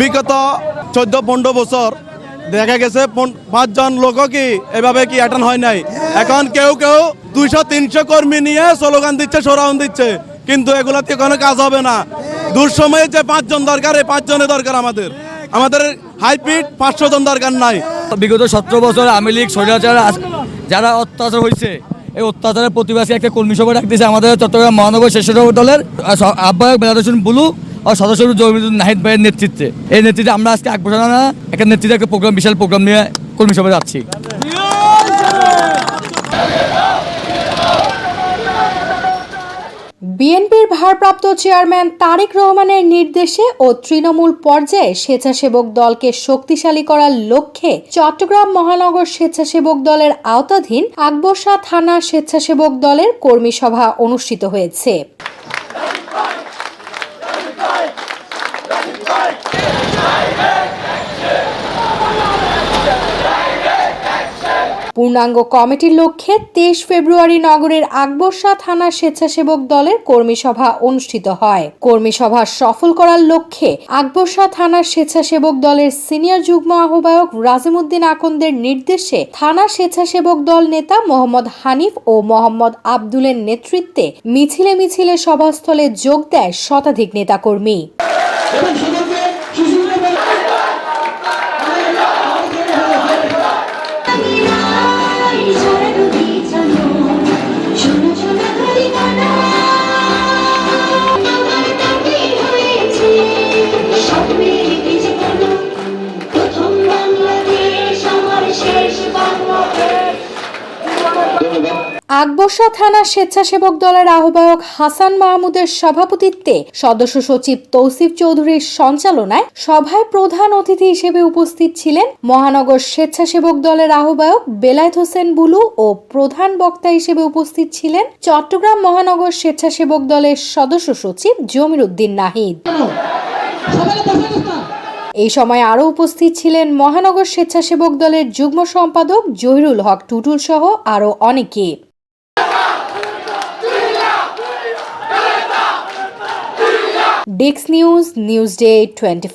বিগত চোদ্দ, পনেরো বছর দেখা গেছে পাঁচজন লোক কি এভাবে কি অ্যাটেন্ড হয় নাই? এখন কেউ কেউ দুইশো, তিনশো কর্মী নিয়ে স্লোগান দিচ্ছে, সরাউন দিচ্ছে, কিন্তু এগুলাতে কোনো কাজ হবে না। দূর সময়ে যে পাঁচজন দরকার, এই পাঁচজনের দরকার আমাদের। আমাদের হাইপিট পাঁচশো জন দরকার নাই। বিগত সতেরো বছর আওয়ামী লীগ, স্বৈরাচার যারা অত্যাচার হয়েছে এই অত্যাচারের প্রতিবাসী একটা কর্মী সভা ডাকতেছে আমাদের চট্টগ্রাম মহানগর শেষ দলের আহ্বায়ক বেলাদ বুলু ও সদস্য জমিদুল নাহিদ ভাইয়ের নেতৃত্বে। এই নেতৃত্বে আমরা আজকে আকবসানা একটা নেতৃত্বে একটা প্রোগ্রাম, বিশাল প্রোগ্রাম নিয়ে কর্মী সভা যাচ্ছি। বিএনপির ভারপ্রাপ্ত চেয়ারম্যান তারেক রহমানের নির্দেশে ও তৃণমূল পর্যায়ে স্বেচ্ছাসেবক দলকে শক্তিশালী করার লক্ষ্যে চট্টগ্রাম মহানগর স্বেচ্ছাসেবক দলের আওতাধীন আকবরশা থানা স্বেচ্ছাসেবক দলের কর্মী সভা অনুষ্ঠিত হয়েছে। পূর্ণাঙ্গ কমিটির লক্ষ্যে তেইশ ফেব্রুয়ারি নগরের আকবরশা থানা স্বেচ্ছাসেবক দলের কর্মী সভা অনুষ্ঠিত হয়। কর্মী সভা সফল করার লক্ষ্যে আকবরশা থানার স্বেচ্ছাসেবক দলের সিনিয়র যুগ্ম আহ্বায়ক রাজিমুদ্দিন আকন্দের নির্দেশে থানা স্বেচ্ছাসেবক দল নেতা মোহাম্মদ হানিফ ও মোহাম্মদ আব্দুলের নেতৃত্বে মিছিলে মিছিলে সভাস্থলে যোগ দেয় শতাধিক নেতাকর্মী। আকবরশা থানা স্বেচ্ছাসেবক দলের আহ্বায়ক হাসান মাহমুদের সভাপতিত্বে সদস্য সচিব তৌসিফ চৌধুরীর সঞ্চালনায় সভায় প্রধান অতিথি হিসেবে উপস্থিত ছিলেন মহানগর স্বেচ্ছাসেবক দলের আহ্বায়ক বেলায়েত হোসেন বুলু ও প্রধান বক্তা হিসেবে উপস্থিত ছিলেন চট্টগ্রাম মহানগর স্বেচ্ছাসেবক দলের সদস্য সচিব জমির উদ্দিন নাহিদ। এই সময় আরও উপস্থিত ছিলেন মহানগর স্বেচ্ছাসেবক দলের যুগ্ম সম্পাদক জহিরুল হক টুটুল সহ আরও অনেকে। ডিক্স নিউজ নিউজ ডে টোয়েন্টি